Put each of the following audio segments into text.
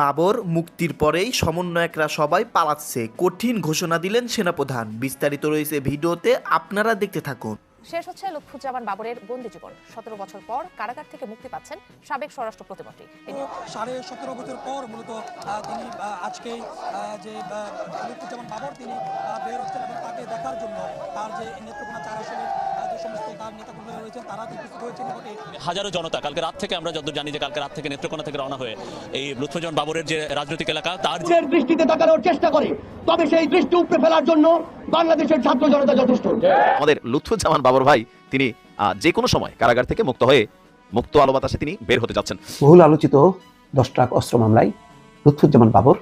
বাবর মুক্তির পরেই সমন্বয়করা সবাই পালাচ্ছে। কঠিন ঘোষণা দিলেন সেনাপ্রধান। বিস্তারিত রয়েছে ভিডিওতে আপনারা দেখতে থাকুন। শেষ হচ্ছে লুৎফুজ্জামান বাবরের বন্দি জীবন। সতেরো বছর পর কারাগার থেকে মুক্তি পাচ্ছেন সাবেক স্বরাষ্ট্র প্রতিমন্ত্রী। সাড়ে সতেরো বছর পর মূলত তিনি আজকে আহ, যে লুৎফুজ্জামান বাবর তিনি বের হচ্ছেন এবং তাকে দেখার জন্য তার যে নেত্রকোনা চার আসনের সমস্ত তার নেতাকর্মীরা রয়েছেন তারা উপস্থিত হয়েছেন হাজারো জনতা কালকে রাত থেকে আমরা যতদূর জানি যে কালকে রাত থেকে নেত্রকোনা থেকে রওনা হয়ে এই লুৎফুজন বাবরের যে রাজনৈতিক এলাকা তার যে দৃষ্টিতে তাকানোর চেষ্টা করে তবে সেই দৃষ্টি উপড়ে ফেলার জন্য বাংলাদেশের ছাত্র জনতা যথেষ্ট। আমাদের লুৎফুজ্জামান বাবর ভাই তিনি যে কোনো সময় কারাগার থেকে মুক্ত হয়ে মুক্ত আলো বাতাসে তিনি বের হতে যাচ্ছেন। বহুল আলোচিত দশ ট্রাক অস্ত্র মামলায় লুৎফুজ্জামান বাবর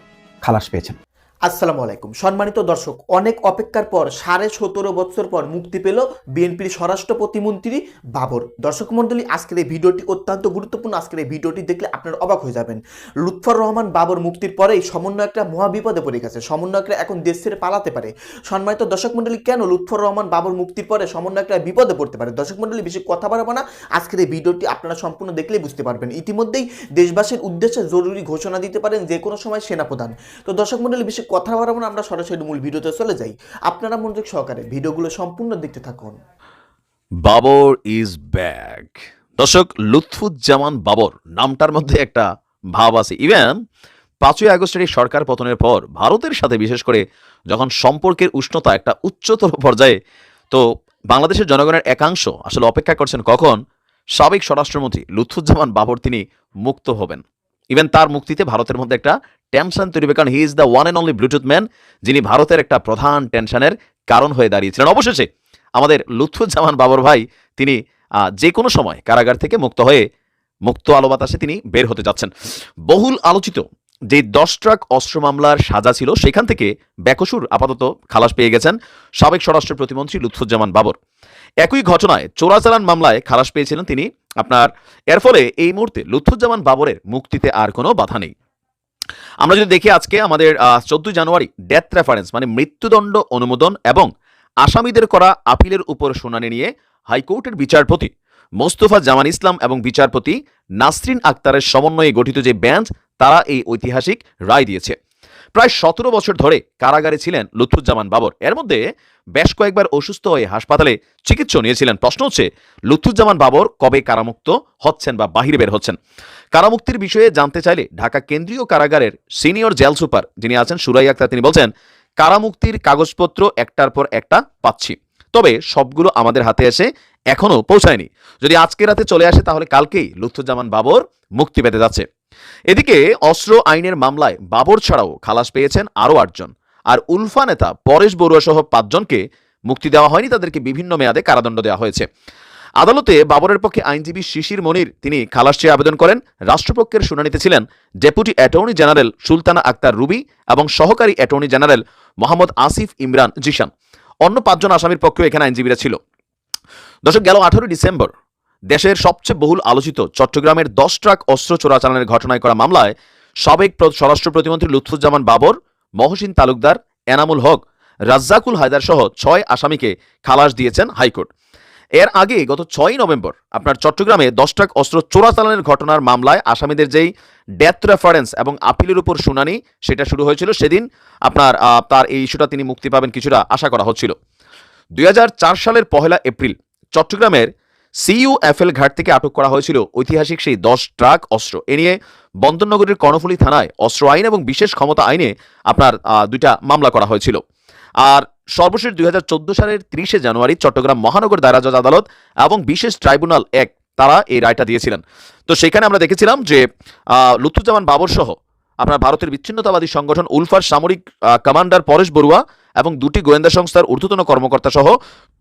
খালাস পেয়েছেন। আসসালামু আলাইকুম। সম্মানিত দর্শক, অনেক অপেক্ষার পর সাড়ে সতেরো বছর পর মুক্তি পেল বিএনপির স্বরাষ্ট্র প্রতিমন্ত্রী বাবর। দর্শক মণ্ডলী, আজকের এই ভিডিওটি অত্যন্ত গুরুত্বপূর্ণ। আজকের এই ভিডিওটি দেখলে আপনারা অবাক হয়ে যাবেন। লুৎফর রহমান বাবর মুক্তির পরেই সমন্বয়করা মহা বিপদে পড়ে গেছে। সমন্বয়করা এখন দেশ ছেড়ে পালাতে পারে। সম্মানিত দর্শক মণ্ডলী, কেন লুৎফর রহমান বাবর মুক্তির পরে সমন্বয়করা বিপদে পড়তে পারে? দর্শক মণ্ডলী, বেশি কথা বাড়াবো না। আজকের এই ভিডিওটি আপনারা সম্পূর্ণ দেখলেই বুঝতে পারবেন। ইতিমধ্যেই দেশবাসীর উদ্দেশ্যে জরুরি ঘোষণা দিতে পারেন যে কোনো সময় সেনাপ্রধান। তো দর্শক মণ্ডলী, বেশি কথা বাড়াবো না, আমরা সরাসরি মূল ভিডিওতে চলে যাই। আপনারা মনোযোগ সহকারে ভিডিওগুলো সম্পূর্ণ দেখতে থাকুন। Babar is back. দর্শক, লুৎফুজ্জামান বাবর নামটার মধ্যে একটা ভাব আছে। ইভেন, পাঁচই আগস্টের এই সরকার পতনের পর ভারতের সাথে, বিশেষ করে যখন সম্পর্কের উষ্ণতা একটা উচ্চতর পর্যায়ে, তো বাংলাদেশের জনগণের একাংশ আসলে অপেক্ষা করছেন কখন? সাবেক স্বরাষ্ট্রমন্ত্রী লুৎফুজ্জামান বাবর তিনি মুক্ত হবেন। ইভেন তার মুক্তিতে ভারতের মধ্যে একটা টেনশন তৈরি হবে কারণ he is the one and only Bluetooth man যিনি ভারতের একটা প্রধান টেনশনের কারণ হয়ে দাঁড়িয়েছিলেন। অবশেষে আমাদের লুৎফুজ্জামান বাবর ভাই, তিনি যে কোনো সময় কারাগার থেকে মুক্ত হয়ে মুক্ত আলো বাতাসে তিনি বের হতে যাচ্ছেন। বহুল আলোচিত যে দশ ট্রাক অস্ত্র মামলার সাজা ছিল, সেখান থেকে ব্যাকসুর আপাতত খালাস পেয়ে গেছেন সাবেক স্বরাষ্ট্র প্রতিমন্ত্রী লুৎফুজ্জামান বাবর। একই ঘটনায় চোরাচালান মামলায় খালাস পেয়েছিলেন তিনি। আপনার, এর ফলে এই মুহূর্তে লুৎফুজ্জামান বাবরের মুক্তিতে আর কোনো বাধা নেই। আমরা যদি দেখি আজকে আমাদের চোদ্দই জানুয়ারি ডেথ রেফারেন্স মানে মৃত্যুদণ্ড অনুমোদন এবং আসামিদের করা আপিলের উপর শুনানি নিয়ে হাইকোর্টের বিচারপতি মোস্তফা জামান ইসলাম এবং বিচারপতি নাসরিন আক্তারের সমন্বয়ে গঠিত যে বেঞ্চ, তারা এই ঐতিহাসিক রায় দিয়েছে। প্রায় সতেরো বছর ধরে কারাগারে ছিলেন লুৎফুজ্জামান বাবর। এর মধ্যে বেশ কয়েকবার অসুস্থ হয়ে হাসপাতালে চিকিৎসা নিয়েছিলেন। প্রশ্ন হচ্ছে, লুৎফুজ্জামান বাবর কবে কারামুক্ত হচ্ছেন বা বাহিরে বের হচ্ছেন? কারামুক্তির বিষয়ে জানতে চাইলে ঢাকা কেন্দ্রীয় কারাগারের সিনিয়র জেল সুপার যিনি আছেন সুরাই আক্তার, তিনি বলছেন, কারামুক্তির কাগজপত্র একটার পর একটা পাচ্ছি। তবে সবগুলো আমাদের হাতে এসে এখনও পৌঁছায়নি। যদি আজকে রাতে চলে আসে, তাহলে কালকেই লুৎফুজ্জামান বাবর মুক্তি পেতে যাচ্ছে। এদিকে অস্ত্র আইনের মামলায় বাবর ছাড়াও খালাস পেয়েছেন আরও আটজন। আর উলফা নেতা পরেশ বড়ুয়া সহ পাঁচজনকে মুক্তি দেওয়া হয়নি, তাদেরকে বিভিন্ন মেয়াদে কারাদণ্ড দেওয়া হয়েছে। আদালতে বাবরের পক্ষে আইনজীবী শিশির মনির তিনি খালাস চেয়ে আবেদন করেন। রাষ্ট্রপক্ষের শুনানিতে ছিলেন deputy attorney general Sultana Akter Ruby এবং সহকারী অ্যাটর্নি জেনারেল মোহাম্মদ আসিফ ইমরান জিশান। অন্য পাঁচজন আসামির পক্ষেও এখানে আইনজীবীরা ছিল। দর্শক, গেল আঠারোই ডিসেম্বর। দেশের সবচেয়ে বহুল আলোচিত চট্টগ্রামের দশ ট্রাক অস্ত্র চোরাচালানের ঘটনায় করা মামলায় সাবেক স্বরাষ্ট্র প্রতিমন্ত্রী লুৎফুজ্জামান বাবর, মহসিন তালুকদার, এনামুল হক, রাজ্জাকুল হায়দার সহ ছয় আসামিকে খালাস দিয়েছেন হাইকোর্ট। এর আগে গত ছয়ই নভেম্বর আপনার চট্টগ্রামে দশ ট্রাক অস্ত্র চোরাচালানের ঘটনার মামলায় আসামিদের যেই ডেথ রেফারেন্স এবং আপিলের উপর শুনানি সেটা শুরু হয়েছিল, সেদিন আপনার তার এই ইস্যুটা তিনি মুক্তি পাবেন কিছুটা আশা করা হচ্ছিল। দুই হাজার চার সালের পহেলা এপ্রিল চট্টগ্রামের সিইউএফএল ঘাট থেকে আটক করা হয়েছিল ঐতিহাসিক সেই দশ ট্রাক অস্ত্র। এ নিয়ে বন্দরনগরীর কর্ণফুলী থানায় অস্ত্র আইন এবং বিশেষ ক্ষমতা আইনে আপনার দুইটা মামলা করা হয়েছিল। আর সর্বশেষ দুই হাজার চোদ্দ সালের ত্রিশে জানুয়ারি চট্টগ্রাম মহানগর দায়রা জজ আদালত এবং বিশেষ ট্রাইব্যুনাল এক তারা এই রায়টা দিয়েছিলেন। তো সেখানে আমরা দেখেছিলাম যে লুৎফুজ্জামান বাবর সহ আপনার ভারতের বিচ্ছিন্নতাবাদী সংগঠন উলফার সামরিক কমান্ডার পরেশ বড়ুয়া এবং দুটি গোয়েন্দা সংস্থার ঊর্ধ্বতন কর্মকর্তা সহ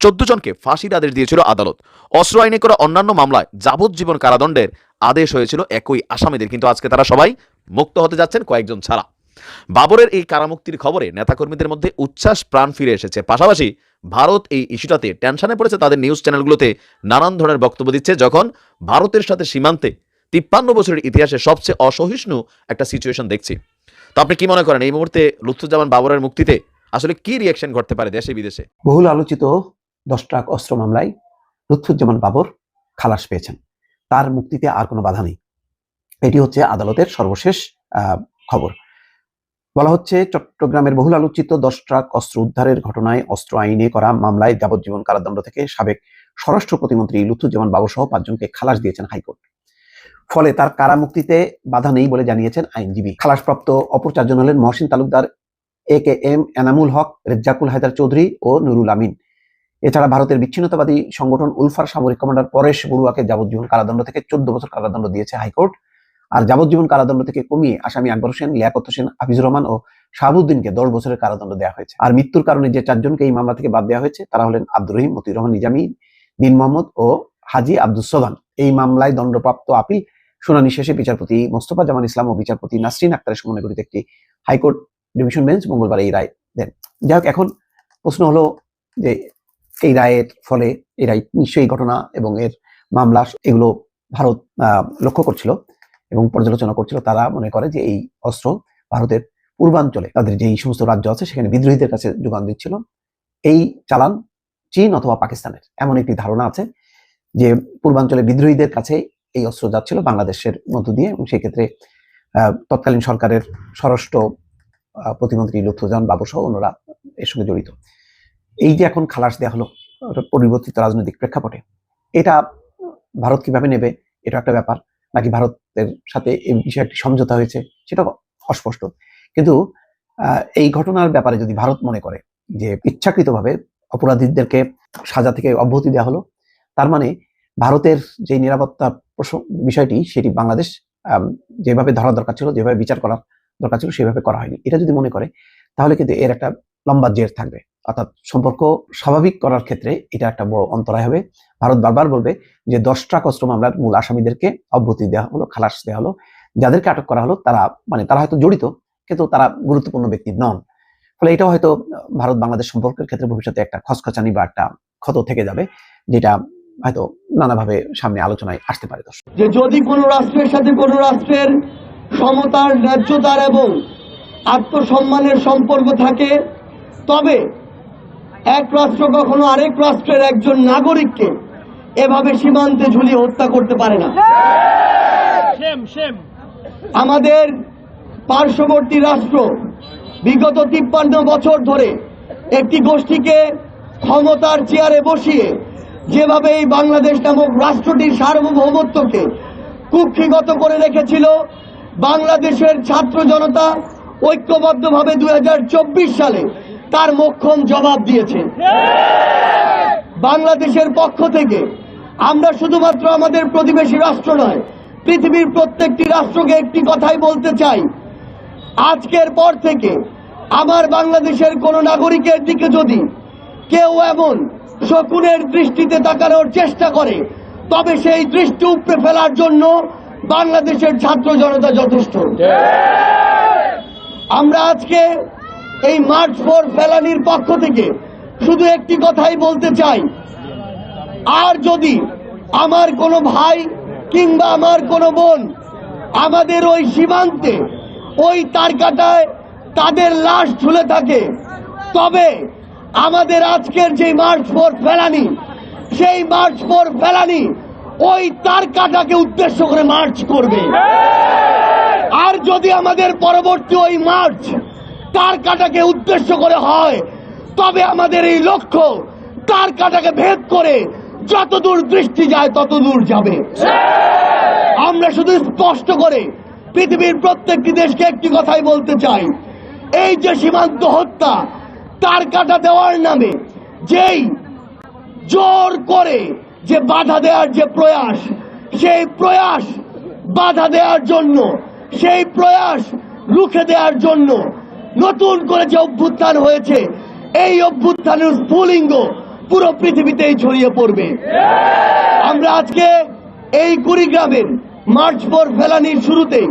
চোদ্দ জনকে ফাঁসির আদেশ দিয়েছিল আদালত। অস্ত্র আইনে করা অন্যান্য মামলায় যাবজ্জীবন কারাদণ্ডের আদেশ হয়েছিল একই আসামিদের, কিন্তু আজকে তারা সবাই মুক্ত হতে যাচ্ছেন কয়েকজন ছাড়া। বাবরের এই কারামুক্তির খবরে নেতাকর্মীদের মধ্যে উচ্ছ্বাস প্রাণ ফিরে এসেছে। পাশাপাশি ভারত এই ইস্যুটাতে টেনশনে পড়েছে তাদের নিউজ চ্যানেলগুলোতে নানান ধরনের বক্তব্য দিচ্ছে, যখন ভারতের সাথে সীমান্তে তিপ্পান্ন বছরের ইতিহাসে সবচেয়ে অসহিষ্ণু একটা সিচুয়েশন দেখছি। তো আপনি কি মনে করেন, এই মুহূর্তে লুৎফুজ্জামান বাবরের মুক্তিতে আসলে কি রিয়াকশন ঘটতে পারে দেশে, বিদেশে? বহুল আলোচিত দশ ট্রাক অস্ত্র মামলায় লুৎফুজ্জামান বাবর খালাস পেয়েছেন। তার মুক্তিতে আর কোনো বাধা নেই। এটি হচ্ছে আদালতের সর্বশেষ খবর। বলা হচ্ছে, চট্টগ্রামের বহুল আলোচিত দশ ট্রাক অস্ত্র উদ্ধারের ঘটনায় অস্ত্র আইনে করা মামলায় যাবজ্জীবন কারাদণ্ড থেকে সাবেক স্বরাষ্ট্র প্রতিমন্ত্রী লুৎফুজ্জামান বাবু সহ পাঁচজনকে খালাস দিয়েছেন হাইকোর্ট। ফলে তার কারা মুক্তিতে বাধা নেই বলে জানিয়েছেন আইনজীবী। খালাসপ্রাপ্ত অপর চারজন হলেন Mohsin Talukder, A K M Enamul Haque, Rezzakul Haider Chowdhury ও নুরুল আমিন। এছাড়া ভারতের বিচ্ছিন্নতাবাদী সংগঠন উলফার সামরিক কমান্ডার পরেশ বড়ুয়াকে যাবজ্জীবন কারাদণ্ড থেকে চোদ্দ বছর কারাদণ্ড দিয়েছে হাইকোর্ট। আর যাবজ্জীবন কারাদণ্ড থেকে কমিয়ে আসামি আকবর হোসেন, লিয়াকত হোসেন, হাফিজুর রহমান ও শাহাবুদ্দিনকে দশ বছরের কারাদণ্ড দেওয়া হয়েছে। আর মৃত্যুর কারণে যে চারজনকে এই মামলা থেকে বাদ দেওয়া হয়েছে, তারা হলেন আব্দুর রহিম মতিউর রহমান, নিজামী দিন মোহাম্মদ ও হাজি আব্দুস সোবান এই মামলায় দণ্ডপ্রাপ্ত আপিল শুনানি শেষে বিচারপতি মোস্তফা জামান ইসলাম ও বিচারপতি নাসরিন আক্তারের সমন্বয় গঠিত একটি হাইকোর্ট ডিভিশন বেঞ্চ মঙ্গলবার এই রায় দেন। যাই হোক, এখন প্রশ্ন হলো যে এই রায়ের ফলে, এই রায় নিশ্চয়ই ঘটনা এবং এর মামলা এগুলো ভারত লক্ষ্য করছিল এবং পর্যালোচনা করছিল। তারা মনে করে যে এই অস্ত্র ভারতের পূর্বাঞ্চলে তাদের যে এই সমস্ত রাজ্য আছে, সেখানে বিদ্রোহীদের কাছে যোগান দিচ্ছিল। এই চালান চীন অথবা পাকিস্তানের, এমন একটি ধারণা আছে যে পূর্বাঞ্চলে বিদ্রোহীদের কাছে এই অস্ত্র যাচ্ছিল বাংলাদেশের মধ্য দিয়ে এবং সেই ক্ষেত্রে আহ, তৎকালীন সরকারের স্বরাষ্ট্র প্রতিমন্ত্রী লুৎফুজান বাবু সহ অন্যরা এর সঙ্গে জড়িত। এই যে এখন খালাস দেওয়া হলো পরিবর্তিত রাজনৈতিক প্রেক্ষাপটে এটা ভারত কীভাবে নেবে এটা একটা ব্যাপার নাকি ভারতের সাথে এই বিষয়ে একটি সমঝোতা হয়েছে সেটা অস্পষ্ট। কিন্তু এই ঘটনার ব্যাপারে যদি ভারত মনে করে যে ইচ্ছাকৃতভাবে অপরাধীদেরকে সাজা থেকে অব্যাহতি দেওয়া হলো তার মানে ভারতের যে নিরাপত্তা বিষয়টি সেটি বাংলাদেশ যেভাবে ধরা দরকার ছিল, যেভাবে বিচার করার দরকার ছিল, সেভাবে করা হয়নি। এটা যদি মনে করে, তাহলে কিন্তু এর একটা লম্বা জের থাকবে। অর্থাৎ সম্পর্ক স্বাভাবিক করার ক্ষেত্রে এটা একটা বড় অন্তরায় হবে। ভারত বারবার বলবে যে দশটা কষ্ট মামলার মূল আসামিদেরকে অব্যতি দেওয়া হলো, খালাস দেওয়া হলো। যাদেরকে আটক করা হলো, তারা মানে তারা হয়তো জড়িত, কিন্তু তারা গুরুত্বপূর্ণ ব্যক্তি নন। ফলে এটাও হয়তো ভারত বাংলাদেশ সম্পর্কের ক্ষেত্রে ভবিষ্যতে একটা খসখচানি বা একটা ক্ষত থেকে যাবে, যেটা হয়তো নানাভাবে সামনে আলোচনায় আসতে পারে দর্শক। যে যদি কোনো রাষ্ট্রের সাথে কোনো রাষ্ট্রের সমতার ন্যায্যতার এবং আত্মসম্মানের সম্পর্ক থাকে তবে এক রাষ্ট্র কখনো আরেক রাষ্ট্রের একজন নাগরিককে এভাবে সীমান্তে ঝুলিয়ে হত্যা করতে পারে না। আমাদের পার্শ্ববর্তী রাষ্ট্র বিগত তিপ্পান্ন বছর ধরে একটি গোষ্ঠীকে ক্ষমতার চেয়ারে বসিয়ে যেভাবে এই বাংলাদেশ নামক রাষ্ট্রটির সার্বভৌমত্বকে কুক্ষিগত করে রেখেছিল, বাংলাদেশের ছাত্র জনতা ঐক্যবদ্ধভাবে দু হাজার চব্বিশ সালে তার মোক্ষম জবাব দিয়েছে। বাংলাদেশের পক্ষ থেকে আমরা শুধুমাত্র আমাদের প্রতিবেশী রাষ্ট্র নয়, পৃথিবীর প্রত্যেকটি রাষ্ট্রকে একটি কথাই বলতে চাই। আজকের পর থেকে আমার বাংলাদেশের কোন নাগরিকের দিকে যদি কেউ এমন শকুনের দৃষ্টিতে তাকানোর চেষ্টা করে। তবে সেই দৃষ্টি উপড়ে ফেলার জন্য বাংলাদেশের ছাত্র জনতা যথেষ্ট। আমরা আজকে এই মার্চ ফোর ফেলানির পক্ষ থেকে শুধু একটি কথাই বলতে চাই। আর যদি আমার কোনো ভাই কিংবা আমার কোনো বোন আমাদের ওই সীমান্তে ওই তারকাটায় তাদের লাশ ঝুলে থাকে, তবে আমাদের আজকের যে মার্চ ফোর ফেলানি সেই মার্চ ফোর ফেলানি ওই তারকাটাকে উদ্দেশ্য করে মার্চ করবে। আর যদি আমাদের পরবর্তী ওই মার্চ তার কাটাকে উদ্দেশ্য করে হয়, তবে আমাদের এই লক্ষ্য তার কাটাকে ভেদ করে যতদূর দৃষ্টি যায় ততদূর যাবে। আমরা শুধু স্পষ্ট করে পৃথিবীর প্রত্যেকটি দেশকে একটি কথাই বলতে চাই, এই যে সীমান্ত হত্যা তার কাটা দেওয়ার নামে যেই জোর করে যে বাধা দেওয়ার যে প্রয়াস, সেই প্রয়াস বাধা দেওয়ার জন্য, সেই প্রয়াস রুখে দেওয়ার জন্য নতুন করে যে অভ্যুত্থান হয়েছে, এই অভ্যুত্থানের স্ফুলিঙ্গ পুরো পৃথিবীতেই ছড়িয়ে পড়বে। আমরা আজকে এই কুড়িগ্রামের মার্চ ফোর ফেলানির শুরুতে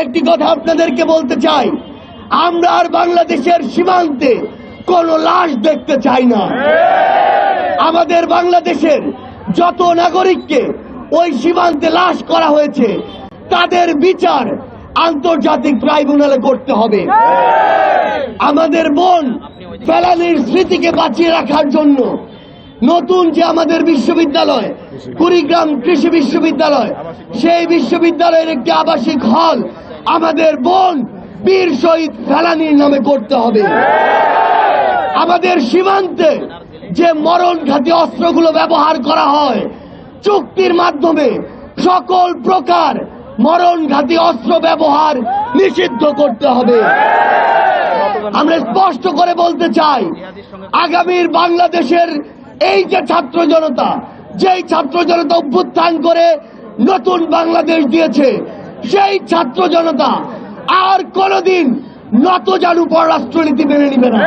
একটি কথা আপনাদেরকে বলতে চাই। আমরা আর বাংলাদেশের সীমান্তে কোনো লাশ দেখতে চাই না। আমাদের বাংলাদেশের যত নাগরিককে ওই সীমান্তে লাশ করা হয়েছে, তাদের বিচার আন্তর্জাতিক ট্রাইব্যুনালে করতে হবে। আমাদের বোন ফেলানির স্মৃতিকে বাঁচিয়ে রাখার জন্য নতুন যে আমাদের বিশ্ববিদ্যালয়, কুড়িগ্রাম কৃষি বিশ্ববিদ্যালয়, সেই বিশ্ববিদ্যালয়ের একটি আবাসিক হল আমাদের বোন বীর শহীদ ফেলানির নামে করতে হবে। আমাদের সীমান্তে যে মরণ মরণঘাতী অস্ত্রগুলো ব্যবহার করা হয়, চুক্তির মাধ্যমে সকল প্রকার মরণ মরণঘাতী অস্ত্র ব্যবহার নিষিদ্ধ করতে হবে। আমরা স্পষ্ট করে বলতে চাই, আগামীর বাংলাদেশের এই যে ছাত্র জনতা, যেই ছাত্র জনতা অভ্যুত্থান করে নতুন বাংলাদেশ দিয়েছে, সেই ছাত্র জনতা আর কোনোদিন নত জানু পররাষ্ট্রনীতি মেনে নিবে না।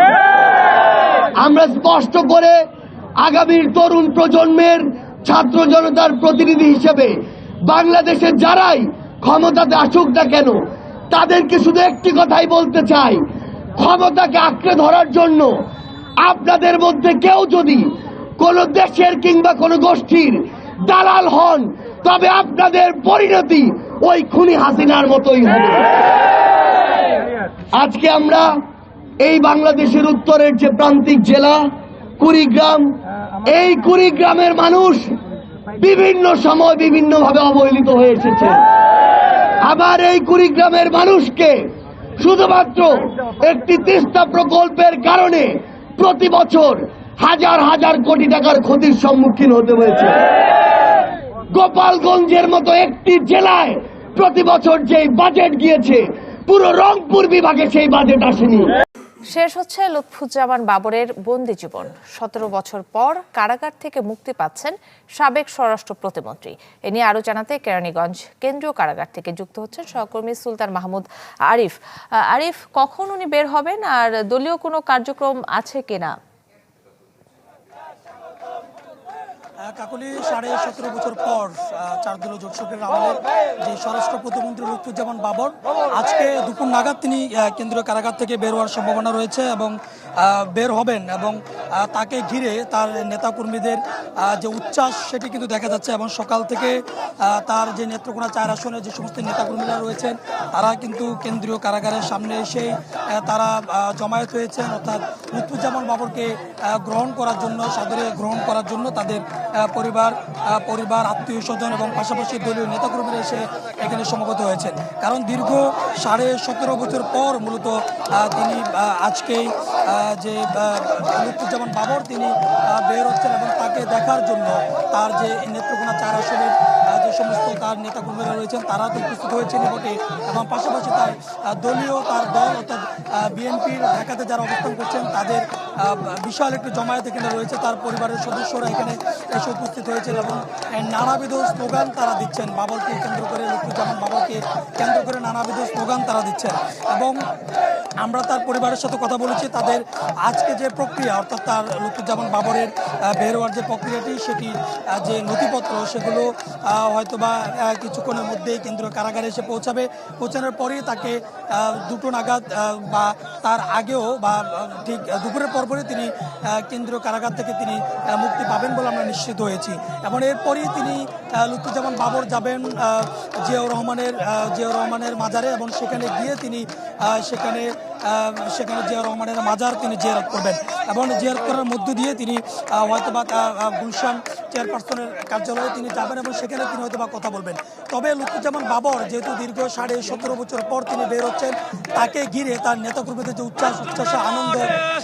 আমরা স্পষ্ট করে আগামীর তরুণ প্রজন্মের ছাত্র জনতার প্রতিনিধি হিসেবে বাংলাদেশের যারাই ক্ষমতাতে আসুক না কেন, তাদেরকে শুধু একটি কথাই বলতে চাই, ক্ষমতাকে আঁকড়ে ধরার জন্য আপনাদের মধ্যে কেউ যদি কোন দেশের কিংবা কোন গোষ্ঠীর দালাল হন, তবে আপনাদের পরিণতি ওই খুনি হাসিনার মতোই হবে। আজকে আমরা এই বাংলাদেশের উত্তরের যে প্রান্তিক জেলা, কুড়িগ্রাম, এই কুড়িগ্রামের মানুষ বিভিন্ন সময় বিভিন্নভাবে অবহেলিত হয়ে এসেছে। আবার এই কুড়িগ্রামের মানুষকে শুধুমাত্র একটি তিস্তা প্রকল্পের কারণে প্রতি বছর হাজার হাজার কোটি টাকার ক্ষতির সম্মুখীন হতে হয়েছে। গোপালগঞ্জের মতো একটি জেলায় প্রতি বছর যেই বাজেট গিয়েছে, পুরো রংপুর বিভাগে সেই বাজেট আসেনি। শেষ হচ্ছে লুৎফুজ্জামান বাবরের বন্দি জীবন। সতেরো বছর পর কারাগার থেকে মুক্তি পাচ্ছেন সাবেক স্বরাষ্ট্র প্রতিমন্ত্রী। এ নিয়ে আরও জানাতে কেরানীগঞ্জ কেন্দ্রীয় কারাগার থেকে যুক্ত হচ্ছেন সহকর্মী সুলতান মাহমুদ আরিফ। আরিফ, কখন উনি বের হবেন? আর দলীয় কোনো কার্যক্রম আছে কিনা? কাকলি সাড়ে সতেরো বছর পর চার দল জোট আমলে যে স্বরাষ্ট্র প্রতিমন্ত্রী লুৎফুজ্জামান বাবর আজকে দুপুর নাগাদ তিনি কেন্দ্রীয় কারাগার থেকে বের হওয়ার সম্ভাবনা রয়েছে এবং বের হবেন এবং তাকে ঘিরে তার নেতাকর্মীদের যে উচ্ছ্বাস সেটি কিন্তু দেখা যাচ্ছে এবং সকাল থেকে তার যে নেত্রকোনা চার আসনে যে সমস্ত নেতাকর্মীরা রয়েছেন তারা কিন্তু কেন্দ্রীয় কারাগারের সামনে আহ, তারা জমায়েত হয়েছেন। অর্থাৎ লুৎফুজ্জামান বাবরকে গ্রহণ করার জন্য সাদরে গ্রহণ করার জন্য তাদের পরিবার পরিবার, আত্মীয় স্বজন এবং পাশাপাশি দলীয় নেতাকর্মীরা এসে এখানে সমবেত হয়েছেন। কারণ দীর্ঘ সাড়ে সতেরো বছর পর মূলত তিনি আজকেই যে লুৎফুজ্জামান বাবর তিনি বের হচ্ছেন এবং তাকে দেখার জন্য তার যে নেত্রকোনা চার আসনের যে সমস্ত তার নেতাকর্মীরা রয়েছেন তারা তো উপস্থিত হয়েছেন বটে এবং পাশাপাশি তার দলীয় তার দল অর্থাৎ বিএনপির ঢাকাতে যারা অবস্থান করছেন, তাদের বিশাল একটি জমায়েত এখানে রয়েছে। তার পরিবারের সদস্যরা এখানে এসে উপস্থিত হয়েছেন এবং নানাবিধ স্লোগান তারা দিচ্ছেন। বাবরকে কেন্দ্র করে লুৎফুজ্জামান বাবরকে কেন্দ্র করে নানাবিধ স্লোগান তারা দিচ্ছেন। এবং আমরা তার পরিবারের সাথে কথা বলেছি। তাদের আজকে যে প্রক্রিয়া, অর্থাৎ তার লুৎফুজ্জামান বাবরের বের হওয়ার যে প্রক্রিয়াটি, সেটি যে নথিপত্র, সেগুলো হয়তোবা কিছুক্ষণের মধ্যেই কেন্দ্রীয় কারাগারে এসে পৌঁছাবে। পৌঁছানোর পরেই তাকে দুটো নাগাদ বা তার আগেও বা ঠিক দুপুরের পরপরই তিনি কেন্দ্রীয় কারাগার থেকে তিনি মুক্তি পাবেন বলে আমরা নিশ্চিত হয়েছি। এবং এরপরই তিনি লুৎফুজ্জামান বাবর যাবেন জিয়াউর রহমানের জিয়াউর রহমানের মাজারে এবং সেখানে গিয়ে তিনি সেখানে সেখানে জিয়া রহমানের মাজার তিনি জিয়ারত করবেন। এবং জিয়ারত করার মধ্য দিয়ে তিনি হয়তোবা গুলশান চেয়ারপারসনের কার্যালয়ে তিনি যাবেন এবং সেখানে তিনি হয়তোবা কথা বলবেন। তবে লুৎফুজ্জামান বাবর যেহেতু দীর্ঘ সাড়ে সতেরো বছর পর তিনি বের হচ্ছেন, তাকে ঘিরে তার নেতাকর্মীদের যে উচ্ছ্বাস, উচ্ছ্বাসে আনন্দ,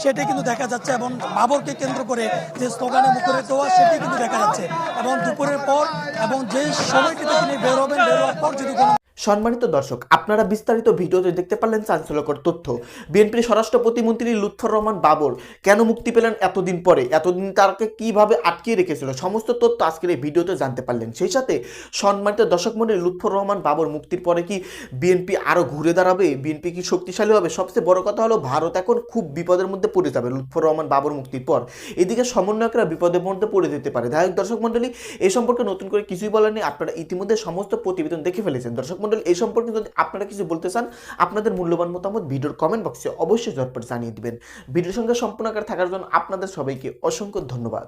সেটি কিন্তু দেখা যাচ্ছে এবং বাবরকে কেন্দ্র করে যে স্লোগানে মুখরিত হওয়া সেটি কিন্তু দেখা যাচ্ছে। এবং দুপুরের পর এবং যে সময়টিতে তিনি বের হবেন, বের হওয়ার পর যদি কোনো সম্মানিত দর্শক আপনারা বিস্তারিত ভিডিওতে দেখতে পারলেন চাঞ্চল্যকর তথ্য। বিএনপির স্বরাষ্ট্র প্রতিমন্ত্রী লুৎফর রহমান বাবর কেন মুক্তি পেলেন এতদিন পরে? এতদিন তাকে কীভাবে আটকিয়ে রেখেছিল? সমস্ত তথ্য আজকের এই ভিডিওতে জানতে পারলেন। সেই সাথে সম্মানিত দর্শক মন্ডলী লুৎফর রহমান বাবর মুক্তির পরে কি বিএনপি আরও ঘুরে দাঁড়াবে? বিএনপি কি শক্তিশালী হবে? সবচেয়ে বড় কথা হলো, ভারত এখন খুব বিপদের মধ্যে পড়ে যাবে লুৎফর রহমান বাবর মুক্তির পর। এদিকে সমন্বয়করা বিপদের মধ্যে পড়ে যেতে পারে। যাই দর্শক মন্ডলী এই সম্পর্কে নতুন করে কিছুই বলার নেই। আপনারা ইতিমধ্যে সমস্ত প্রতিবেদন দেখে ফেলেছেন। দর্শক মন্ডলী এই সম্পর্কে যদি আপনারা কিছু বলতে চান, আপনাদের মূল্যবান মতামত ভিডিওর কমেন্ট বক্সে অবশ্যই ঝটপট জানিয়ে দিবেন। ভিডিওর সঙ্গে সম্পূর্ণ আকার থাকার জন্য আপনাদের সবাইকে অসংখ্য ধন্যবাদ।